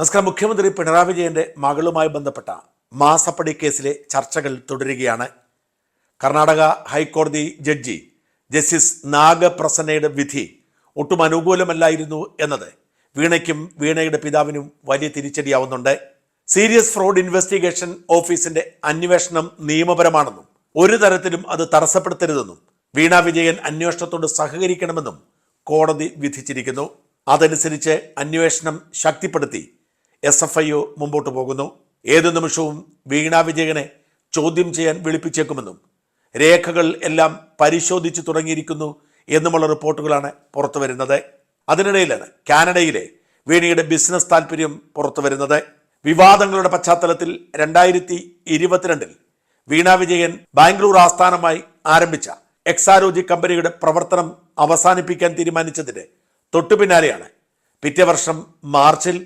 നമസ്കാരം. മുഖ്യമന്ത്രി പിണറായി വിജയന്റെ മകളുമായി ബന്ധപ്പെട്ട മാസപ്പടി കേസിലെ ചർച്ചകൾ തുടരുകയാണ്. കർണാടക ഹൈക്കോടതി ജഡ്ജി ജസ്റ്റിസ് നാഗപ്രസന്നയുടെ വിധി ഒട്ടും അനുകൂലമല്ലായിരുന്നു എന്നത് വീണയ്ക്കും വീണയുടെ പിതാവിനും വലിയ തിരിച്ചടിയാവുന്നുണ്ട്. സീരിയസ് ഫ്രോഡ് ഇൻവെസ്റ്റിഗേഷൻ ഓഫീസിന്റെ അന്വേഷണം നിയമപരമാണെന്നും ഒരു തരത്തിലും അത് തടസ്സപ്പെടുത്തരുതെന്നും വീണ വിജയൻ അന്വേഷണത്തോട് സഹകരിക്കണമെന്നും കോടതി വിധിച്ചിരിക്കുന്നു. അതനുസരിച്ച് അന്വേഷണം ശക്തിപ്പെടുത്തി എസ് എഫ് ഐ ഒ മുമ്പോട്ട് പോകുന്നു. ഏതു നിമിഷവും വീണ വിജയനെ ചോദ്യം ചെയ്യാൻ വിളിപ്പിച്ചേക്കുമെന്നും രേഖകൾ എല്ലാം പരിശോധിച്ചു തുടങ്ങിയിരിക്കുന്നു എന്നുമുള്ള റിപ്പോർട്ടുകളാണ് പുറത്തു വരുന്നത്. അതിനിടയിലാണ് കാനഡയിലെ വീണയുടെ ബിസിനസ് താല്പര്യം പുറത്തു വരുന്നത്. വിവാദങ്ങളുടെ പശ്ചാത്തലത്തിൽ രണ്ടായിരത്തി ഇരുപത്തിരണ്ടിൽ വീണ വിജയൻ ബാംഗ്ലൂർ ആസ്ഥാനമായി ആരംഭിച്ച എക്സാരോജി കമ്പനിയുടെ പ്രവർത്തനം അവസാനിപ്പിക്കാൻ തീരുമാനിച്ചതിന്റെ തൊട്ടു പിറ്റേ വർഷം മാർച്ചിൽ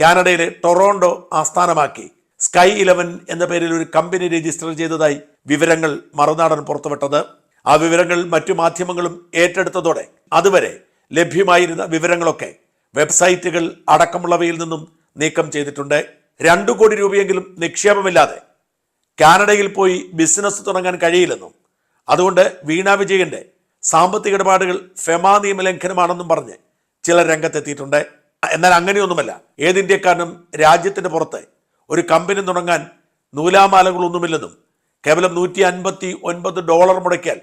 കാനഡയിലെ ടൊറോണ്ടോ ആസ്ഥാനമാക്കി സ്കൈ ഇലവൻ എന്ന പേരിൽ ഒരു കമ്പനി രജിസ്റ്റർ ചെയ്തതായി വിവരങ്ങൾ മറുനാടൻ പുറത്തുവിട്ടത്. ആ വിവരങ്ങൾ മറ്റു മാധ്യമങ്ങളും ഏറ്റെടുത്തതോടെ അതുവരെ ലഭ്യമായിരുന്ന വിവരങ്ങളൊക്കെ വെബ്സൈറ്റുകൾ അടക്കമുള്ളവയിൽ നിന്നും നീക്കം ചെയ്തിട്ടുണ്ട്. രണ്ടു കോടി രൂപയെങ്കിലും നിക്ഷേപമില്ലാതെ കാനഡയിൽ പോയി ബിസിനസ് തുടങ്ങാൻ കഴിയില്ലെന്നും അതുകൊണ്ട് വീണ വിജയന്റെ സാമ്പത്തിക ഇടപാടുകൾ ഫെമാ നിയമലംഘനമാണെന്നും പറഞ്ഞ് ചില രംഗത്തെത്തിയിട്ടുണ്ട്. എന്നാൽ അങ്ങനെയൊന്നുമല്ല. ഏത് ഇന്ത്യക്കാരനും രാജ്യത്തിന് പുറത്ത് ഒരു കമ്പനി തുടങ്ങാൻ നൂലാമാലകളൊന്നുമില്ലെന്നും കേവലം നൂറ്റി അൻപത്തി ഒൻപത് ഡോളർ മുടക്കിയാൽ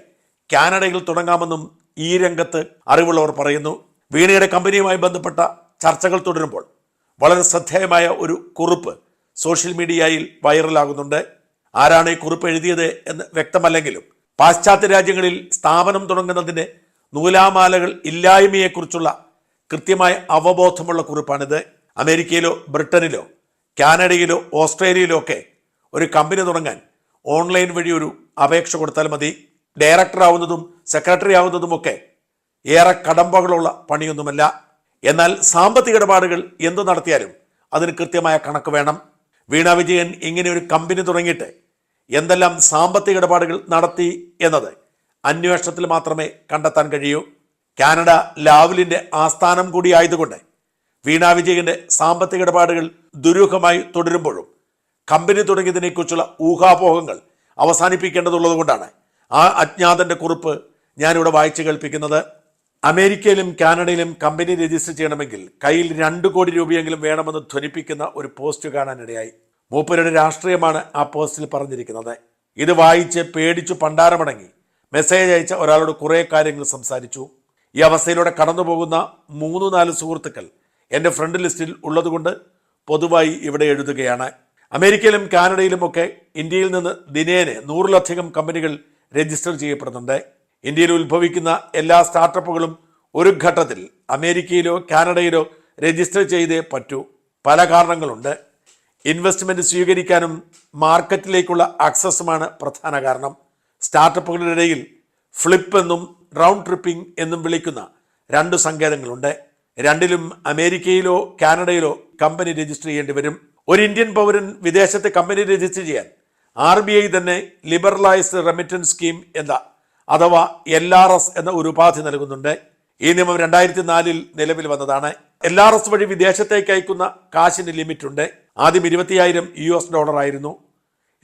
കാനഡയിൽ തുടങ്ങാമെന്നും ഈ രംഗത്ത് അറിവുള്ളവർ പറയുന്നു. വീണയുടെ കമ്പനിയുമായി ബന്ധപ്പെട്ട ചർച്ചകൾ തുടരുമ്പോൾ വളരെ ശ്രദ്ധേയമായ ഒരു കുറിപ്പ് സോഷ്യൽ മീഡിയയിൽ വൈറലാകുന്നുണ്ട്. ആരാണ് ഈ കുറിപ്പ് എഴുതിയത് എന്ന് വ്യക്തമല്ലെങ്കിലും പാശ്ചാത്യ രാജ്യങ്ങളിൽ സ്ഥാപനം തുടങ്ങുന്നതിന് നൂലാമാലകൾ ഇല്ലായ്മയെക്കുറിച്ചുള്ള കൃത്യമായ അവബോധമുള്ള കുറിപ്പാണിത്. അമേരിക്കയിലോ ബ്രിട്ടനിലോ കാനഡയിലോ ഓസ്ട്രേലിയയിലോ ഒക്കെ ഒരു കമ്പനി തുടങ്ങാൻ ഓൺലൈൻ വഴി ഒരു അപേക്ഷ കൊടുത്താൽ മതി. ഡയറക്ടർ ആവുന്നതും സെക്രട്ടറി ആവുന്നതുമൊക്കെ ഏറെ കടമ്പകളുള്ള പണിയൊന്നുമല്ല. എന്നാൽ സാമ്പത്തിക ഇടപാടുകൾ എന്തു നടത്തിയാലും അതിന് കൃത്യമായ കണക്ക് വേണം. വീണ വിജയൻ ഇങ്ങനെ ഒരു കമ്പനി തുടങ്ങിയിട്ട് എന്തെല്ലാം സാമ്പത്തിക ഇടപാടുകൾ നടത്തി എന്നത് അന്വേഷണത്തിൽ മാത്രമേ കണ്ടെത്താൻ കഴിയൂ. കാനഡ ലാവ്ലിന്റെ ആസ്ഥാനം കൂടി ആയതുകൊണ്ട് വീണ വിജയന്റെ സാമ്പത്തിക ഇടപാടുകൾ ദുരൂഹമായി തുടരുമ്പോഴും കമ്പനി തുടങ്ങിയതിനെക്കുറിച്ചുള്ള ഊഹാപോഹങ്ങൾ അവസാനിപ്പിക്കേണ്ടതുള്ളതുകൊണ്ടാണ് ആ അജ്ഞാതന്റെ കുറിപ്പ് ഞാനിവിടെ വായിച്ചു കേൾപ്പിക്കുന്നത്. അമേരിക്കയിലും കാനഡയിലും കമ്പനി രജിസ്റ്റർ ചെയ്യണമെങ്കിൽ കയ്യിൽ രണ്ട് കോടി രൂപയെങ്കിലും വേണമെന്ന് ധ്വനിപ്പിക്കുന്ന ഒരു പോസ്റ്റ് കാണാനിടയായി. മൂപ്പരുടെ രാഷ്ട്രീയമാണ് ആ പോസ്റ്റിൽ പറഞ്ഞിരിക്കുന്നത്. ഇത് വായിച്ച് പേടിച്ചു പണ്ടാരമടങ്ങി മെസ്സേജ് അയച്ച ഒരാളോട് കുറേ കാര്യങ്ങൾ സംസാരിച്ചു. ഈ അവസ്ഥയിലൂടെ കടന്നു പോകുന്ന മൂന്ന് നാല് സുഹൃത്തുക്കൾ എന്റെ ഫ്രണ്ട് ലിസ്റ്റിൽ ഉള്ളതുകൊണ്ട് പൊതുവായി ഇവിടെ എഴുതുകയാണ്. അമേരിക്കയിലും കാനഡയിലും ഒക്കെ ഇന്ത്യയിൽ നിന്ന് ദിനേന നൂറിലധികം കമ്പനികൾ രജിസ്റ്റർ ചെയ്യപ്പെടുന്നുണ്ട്. ഇന്ത്യയിൽ ഉത്ഭവിക്കുന്ന എല്ലാ സ്റ്റാർട്ടപ്പുകളും ഒരു ഘട്ടത്തിൽ അമേരിക്കയിലോ കാനഡയിലോ രജിസ്റ്റർ ചെയ്തേ പറ്റൂ. പല കാരണങ്ങളുണ്ട്. ഇൻവെസ്റ്റ്മെന്റ് സ്വീകരിക്കാനും മാർക്കറ്റിലേക്കുള്ള ആക്സസുമാണ് പ്രധാന കാരണം. സ്റ്റാർട്ടപ്പുകളുടെ ഇടയിൽ ഫ്ലിപ്പ് എന്നും റൗണ്ട് ട്രിപ്പിംഗ് എന്നും വിളിക്കുന്ന രണ്ട് സങ്കേതങ്ങളുണ്ട്. രണ്ടിലും അമേരിക്കയിലോ കാനഡയിലോ കമ്പനി രജിസ്റ്റർ ചെയ്യേണ്ടി വരും. ഒരു ഇന്ത്യൻ പൗരൻ വിദേശത്തെ കമ്പനി രജിസ്റ്റർ ചെയ്യാൻ ആർ ബി ഐ തന്നെ ലിബറലൈസ്ഡ് റെമിറ്റൻസ് സ്കീം എന്ന അഥവാ എൽ ആർ എസ് എന്ന ഒരു ഉപാധി നൽകുന്നുണ്ട്. ഈ നിയമം രണ്ടായിരത്തി നാലിൽ നിലവിൽ വന്നതാണ്. എൽ ആർ എസ് വഴി വിദേശത്തേക്ക് അയക്കുന്ന കാശിന് ലിമിറ്റ് ഉണ്ട് ആദ്യം ഇരുപത്തിയായിരം യു എസ് ഡോളർ ആയിരുന്നു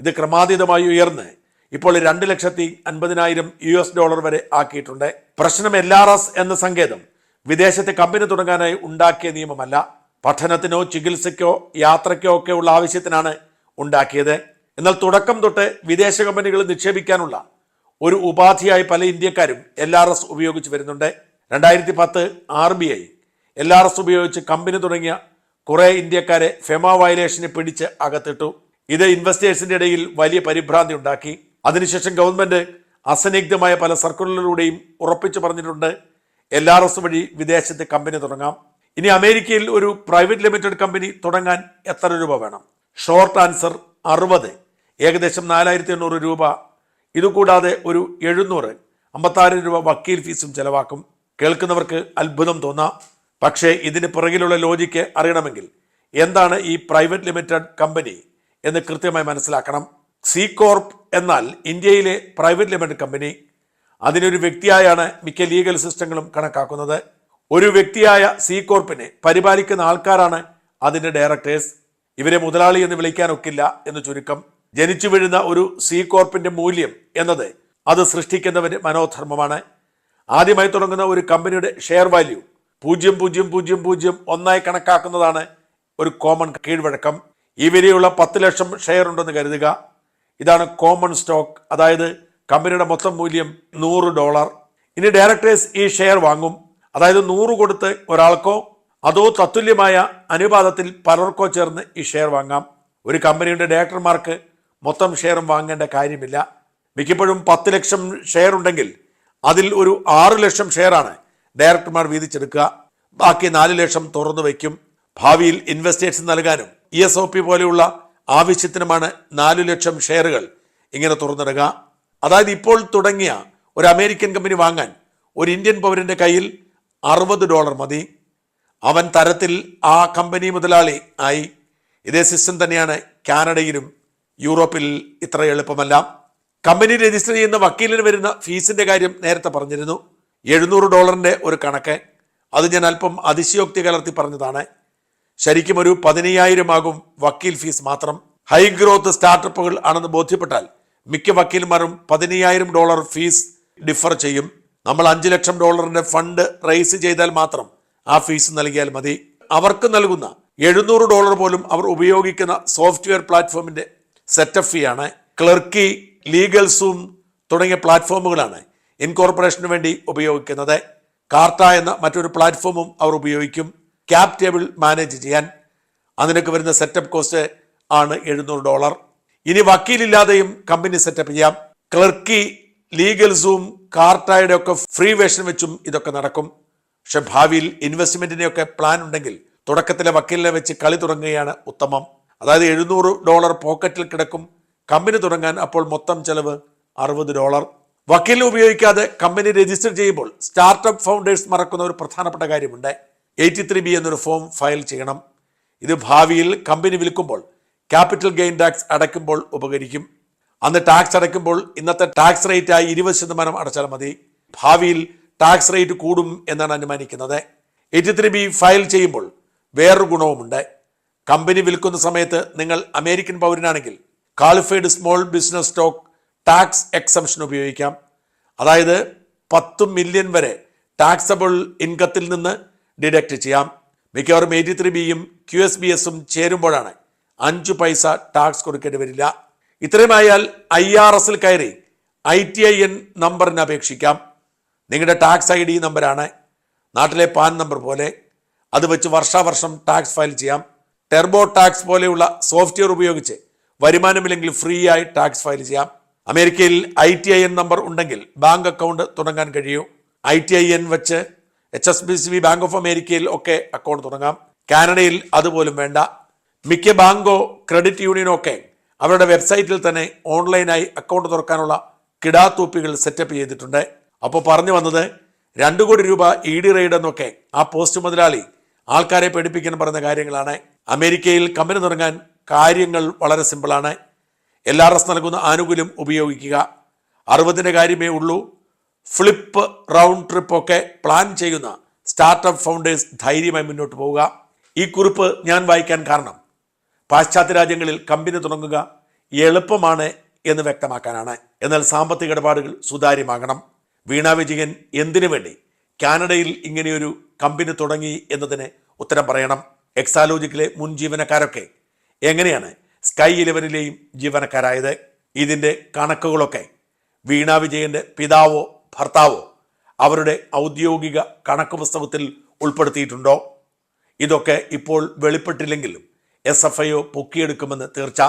ഇത് ക്രമാതീതമായി ഉയർന്ന് ഇപ്പോൾ രണ്ട് ലക്ഷത്തി അൻപതിനായിരം യു എസ് ഡോളർ വരെ ആക്കിയിട്ടുണ്ട്. പ്രശ്നം എൽ ആർ എസ് എന്ന സങ്കേതം വിദേശത്തെ കമ്പനി തുടങ്ങാനായി ഉണ്ടാക്കിയ നിയമമല്ല. പഠനത്തിനോ ചികിത്സയ്ക്കോ യാത്രയ്ക്കോ ഒക്കെ ഉള്ള ആവശ്യത്തിനാണ് ഉണ്ടാക്കിയത്. എന്നാൽ തുടക്കം തൊട്ട് വിദേശ കമ്പനികൾ നിക്ഷേപിക്കാനുള്ള ഒരു ഉപാധിയായി പല ഇന്ത്യക്കാരും എൽ ആർ എസ് ഉപയോഗിച്ച് വരുന്നുണ്ട്. രണ്ടായിരത്തി പത്ത് R B I L R S ഉപയോഗിച്ച് കമ്പനി തുടങ്ങിയ കുറേ ഇന്ത്യക്കാരെ ഫെമ വയലേഷന് പിടിച്ച് അകത്തിട്ടു. ഇത് ഇൻവെസ്റ്റേഴ്സിന്റെ ഇടയിൽ വലിയ പരിഭ്രാന്തി ഉണ്ടാക്കി. അതിനുശേഷം ഗവൺമെന്റ് അസന്നിഗ്ധമായ പല സർക്കുലറിലൂടെയും ഉറപ്പിച്ചു പറഞ്ഞിട്ടുണ്ട്. എൽ ആർ എസ് വഴി വിദേശത്ത് കമ്പനി തുടങ്ങാം. ഇനി അമേരിക്കയിൽ ഒരു പ്രൈവറ്റ് ലിമിറ്റഡ് കമ്പനി തുടങ്ങാൻ എത്ര രൂപ വേണം? ഷോർട്ട് ആൻസർ അറുപത്. ഏകദേശം നാലായിരത്തി എണ്ണൂറ് രൂപ. ഇതുകൂടാതെ ഒരു എഴുന്നൂറ് അമ്പത്താറ് രൂപ വക്കീൽ ഫീസും ചെലവാക്കും. കേൾക്കുന്നവർക്ക് അത്ഭുതം തോന്നാം. പക്ഷേ ഇതിന് പുറകിലുള്ള ലോജിക്ക് അറിയണമെങ്കിൽ എന്താണ് ഈ പ്രൈവറ്റ് ലിമിറ്റഡ് കമ്പനി എന്ന് കൃത്യമായി മനസ്സിലാക്കണം. സി കോർപ്പ് എന്നാൽ ഇന്ത്യയിലെ പ്രൈവറ്റ് ലിമിറ്റഡ് കമ്പനി അതിനൊരു വ്യക്തിയായാണ് മിക്ക ലീഗൽ സിസ്റ്റങ്ങളും കണക്കാക്കുന്നത്. ഒരു വ്യക്തിയായ സി കോർപ്പിനെ പരിപാലിക്കുന്ന ആൾക്കാരാണ് അതിന്റെ ഡയറക്ടേഴ്സ്. ഇവരെ മുതലാളി എന്ന് വിളിക്കാനൊക്കില്ല എന്ന് ചുരുക്കം. ജനിച്ചു വീഴുന്ന ഒരു സി കോർപ്പിന്റെ മൂല്യം എന്നത് അത് സൃഷ്ടിക്കുന്നവന്റെ മനോധർമ്മമാണ്. ആദ്യമായി തുടങ്ങുന്ന ഒരു കമ്പനിയുടെ ഷെയർ വാല്യൂ പൂജ്യം പൂജ്യം പൂജ്യം പൂജ്യം ഒന്നായി കണക്കാക്കുന്നതാണ് ഒരു കോമൺ കീഴ്വഴക്കം. ഈ വരെയുള്ള പത്ത് ലക്ഷം ഷെയർ ഉണ്ടെന്ന് കരുതുക. ഇതാണ് കോമൺ സ്റ്റോക്ക് അതായത് കമ്പനിയുടെ മൊത്തം മൂല്യം നൂറ് ഡോളർ. ഇനി ഡയറക്ടേഴ്സ് ഈ ഷെയർ വാങ്ങും. അതായത് നൂറ് കൊടുത്ത് ഒരാൾക്കോ അതോ തത്തുല്യമായ അനുപാതത്തിൽ പലർക്കോ ചേർന്ന് ഈ ഷെയർ വാങ്ങാം. ഒരു കമ്പനിയുടെ ഡയറക്ടർമാർക്ക് മൊത്തം ഷെയറും വാങ്ങേണ്ട കാര്യമില്ല. മിക്കപ്പോഴും പത്ത് ലക്ഷം ഷെയർ ഉണ്ടെങ്കിൽ അതിൽ ഒരു ആറ് ലക്ഷം ഷെയറാണ് ഡയറക്ടർമാർ വീതിച്ചെടുക്കുക. ബാക്കി നാല് ലക്ഷം തുറന്നു വയ്ക്കും. ഭാവിയിൽ ഇൻവെസ്റ്റേഴ്സ് നൽകാനും ഇ എസ് ഒ പി പോലെയുള്ള ആവശ്യത്തിനുമാണ് നാലു ലക്ഷം ഷെയറുകൾ. ഇങ്ങനെ തുറന്നിടുക. അതായത് ഇപ്പോൾ തുടങ്ങിയ ഒരു അമേരിക്കൻ കമ്പനി വാങ്ങാൻ ഒരു ഇന്ത്യൻ പൗരന്റെ കയ്യിൽ അറുപത് ഡോളർ മതി. അവൻ തരത്തിൽ ആ കമ്പനി മുതലാളി ആയി. ഇതേ സിസ്റ്റം തന്നെയാണ് കാനഡയിലും യൂറോപ്പിൽ ഇത്ര എളുപ്പമല്ല. കമ്പനി രജിസ്റ്റർ ചെയ്യുന്ന വക്കീലിന് വരുന്ന ഫീസിന്റെ കാര്യം നേരത്തെ പറഞ്ഞിരുന്നു. എഴുന്നൂറ് ഡോളറിന്റെ ഒരു കണക്ക്. അത് ഞാൻ അല്പം അതിശയോക്തി കലർത്തി പറഞ്ഞതാണ്. ശരിക്കും ഒരു പതിനയ്യായിരം ആകും വക്കീൽ ഫീസ് മാത്രം. ഹൈ ഗ്രോത്ത് സ്റ്റാർട്ടപ്പുകൾ ആണെന്ന് ബോധ്യപ്പെട്ടാൽ മിക്ക വക്കീൽമാരും പതിനയ്യായിരം ഡോളർ ഫീസ് ഡിഫർ ചെയ്യും. നമ്മൾ അഞ്ച് ലക്ഷം ഡോളറിന്റെ ഫണ്ട് റേസ് ചെയ്താൽ മാത്രം ആ ഫീസ് നൽകിയാൽ മതി. അവർക്ക് നൽകുന്ന എഴുന്നൂറ് ഡോളർ പോലും അവർ ഉപയോഗിക്കുന്ന സോഫ്റ്റ്വെയർ പ്ലാറ്റ്ഫോമിന്റെ സെറ്റപ്പ് ഫീ ആണ്. ക്ലർക്കി ലീഗൽ സൂം തുടങ്ങിയ പ്ലാറ്റ്ഫോമുകളാണ് ഇൻകോർപ്പറേഷന് വേണ്ടി ഉപയോഗിക്കുന്നത്. കാർട്ട എന്ന മറ്റൊരു പ്ലാറ്റ്ഫോമും അവർ ഉപയോഗിക്കും. ക്യാപ് ടേബിൾ മാനേജ് ചെയ്യാൻ അതിനൊക്കെ വരുന്ന സെറ്റപ്പ് കോസ്റ്റ് ആണ് എഴുന്നൂറ് ഡോളർ. ഇനി വക്കീലില്ലാതെയും കമ്പനി സെറ്റപ്പ് ചെയ്യാം. ക്ലർക്കി ലീഗൽ സൂം കാർട്ടായുടെ ഒക്കെ ഫ്രീ വേഷൻ വെച്ചും ഇതൊക്കെ നടക്കും. പക്ഷെ ഭാവിയിൽ ഇൻവെസ്റ്റ്മെന്റിനെയൊക്കെ പ്ലാൻ ഉണ്ടെങ്കിൽ തുടക്കത്തിലെ വക്കീലിനെ വെച്ച് കളി തുടങ്ങുകയാണ് ഉത്തമം. അതായത് എഴുന്നൂറ് ഡോളർ പോക്കറ്റിൽ കിടക്കും. കമ്പനി തുടങ്ങാൻ അപ്പോൾ മൊത്തം ചെലവ് അറുപത് ഡോളർ. വക്കീലിനെ ഉപയോഗിക്കാതെ കമ്പനി രജിസ്റ്റർ ചെയ്യുമ്പോൾ സ്റ്റാർട്ടപ്പ് ഫൗണ്ടേഴ്സ് മറക്കുന്ന ഒരു പ്രധാനപ്പെട്ട കാര്യമുണ്ട്. എയ്റ്റി ത്രീ ബി എന്നൊരു ഫോം ഫയൽ ചെയ്യണം. ഇത് ഭാവിയിൽ കമ്പനി വിൽക്കുമ്പോൾ ക്യാപിറ്റൽ ഗെയിൻ ടാക്സ് അടയ്ക്കുമ്പോൾ ഉപകരിക്കും. അന്ന് ടാക്സ് അടയ്ക്കുമ്പോൾ ഇന്നത്തെ ടാക്സ് റേറ്റ് ആയി ഇരുപത് ശതമാനം അടച്ചാൽ മതി. ഭാവിയിൽ ടാക്സ് റേറ്റ് കൂടും എന്നാണ് അനുമാനിക്കുന്നത്. എയ്റ്റി ത്രീ ബി ഫയൽ ചെയ്യുമ്പോൾ വേറൊരു ഗുണവുമുണ്ട്. കമ്പനി വിൽക്കുന്ന സമയത്ത് നിങ്ങൾ American പൗരനാണെങ്കിൽ qualified small business stock tax exemption ഉപയോഗിക്കാം. അതായത് പത്ത് മില്യൺ വരെ ടാക്സബിൾ ഇൻകത്തിൽ നിന്ന് ഡിഡക്റ്റ് ചെയ്യാം. മിക്കവാറും എയ്റ്റി ത്രീ ബിയും ക്യു എസ് ബി എസും ചേരുമ്പോഴാണ് അഞ്ച് പൈസ ടാക്സ് കൊടുക്കേണ്ടി വരില്ല. ഇത്രയുമായാൽ ഐ ആർ എസിൽ കയറി ഐ ടി ഐ എൻ നമ്പറിന് അപേക്ഷിക്കാം. നിങ്ങളുടെ ടാക്സ് ഐ ഡി നമ്പറാണ് നാട്ടിലെ പാൻ നമ്പർ പോലെ അത് വെച്ച് വർഷാവർഷം ടാക്സ് ഫയൽ ചെയ്യാം. ടെർബോ ടാക്സ് പോലെയുള്ള സോഫ്റ്റ്വെയർ ഉപയോഗിച്ച് വരുമാനമില്ലെങ്കിൽ ഫ്രീ ആയി ടാക്സ് ഫയൽ ചെയ്യാം. അമേരിക്കയിൽ I T I N number ഉണ്ടെങ്കിൽ ബാങ്ക് അക്കൗണ്ട് തുടങ്ങാൻ കഴിയൂ. ഐ ടി ഐ എൻ വെച്ച് H S B C B bank of അമേരിക്കയിൽ ഒക്കെ അക്കൗണ്ട് തുടങ്ങാം. കാനഡയിൽ അതുപോലും വേണ്ട. മിക്ക ബാങ്കോ ക്രെഡിറ്റ് യൂണിയനോ ഒക്കെ അവരുടെ വെബ്സൈറ്റിൽ തന്നെ ഓൺലൈനായി അക്കൗണ്ട് തുറക്കാനുള്ള കിടാത്തൂപ്പികൾ സെറ്റപ്പ് ചെയ്തിട്ടുണ്ട്. അപ്പോൾ പറഞ്ഞു വന്നത് രണ്ടു കോടി രൂപ ഇ ഡി റെയ്ഡ് എന്നൊക്കെ ആ പോസ്റ്റ് മുതലാളി ആൾക്കാരെ പേടിപ്പിക്കാൻ പറയുന്ന കാര്യങ്ങളാണ്. അമേരിക്കയിൽ കമ്പനി തുടങ്ങാൻ കാര്യങ്ങൾ വളരെ സിമ്പിളാണ് എൽ ആർ എസ് നൽകുന്ന ആനുകൂല്യം ഉപയോഗിക്കുക. അറുപതിന്റെ കാര്യമേ ഉള്ളൂ. ഫ്ലിപ്പ് റൗണ്ട് ട്രിപ്പ് ഒക്കെ പ്ലാൻ ചെയ്യുന്ന സ്റ്റാർട്ടപ്പ് ഫൗണ്ടേഴ്സ് ധൈര്യമായി മുന്നോട്ട് പോവുക. ഈ കുറിപ്പ് ഞാൻ വായിക്കാൻ കാരണം പാശ്ചാത്യ രാജ്യങ്ങളിൽ കമ്പനി തുടങ്ങുക എളുപ്പമാണ് എന്ന് വ്യക്തമാക്കാനാണ്. എന്നാൽ സാമ്പത്തിക ഇടപാടുകൾ സുതാര്യമാകണം. വീണ വിജയൻ എന്തിനു വേണ്ടി കാനഡയിൽ ഇങ്ങനെയൊരു കമ്പനി തുടങ്ങി എന്നതിന് ഉത്തരം പറയണം. എക്സാലോജിക്കിലെ മുൻ ജീവനക്കാരൊക്കെ എങ്ങനെയാണ് സ്കൈ ഇലവനിലെയും ജീവനക്കാരായത്? ഇതിന്റെ കണക്കുകളൊക്കെ വീണ വിജയന്റെ പിതാവോ ഭർത്താവോ അവരുടെ ഔദ്യോഗിക കണക്ക് പുസ്തകത്തിൽ ഉൾപ്പെടുത്തിയിട്ടുണ്ടോ? ഇതൊക്കെ ഇപ്പോൾ വെളിപ്പെട്ടില്ലെങ്കിലും എസ് എഫ് ഐ പൊക്കിയെടുക്കുമെന്ന് തീർച്ച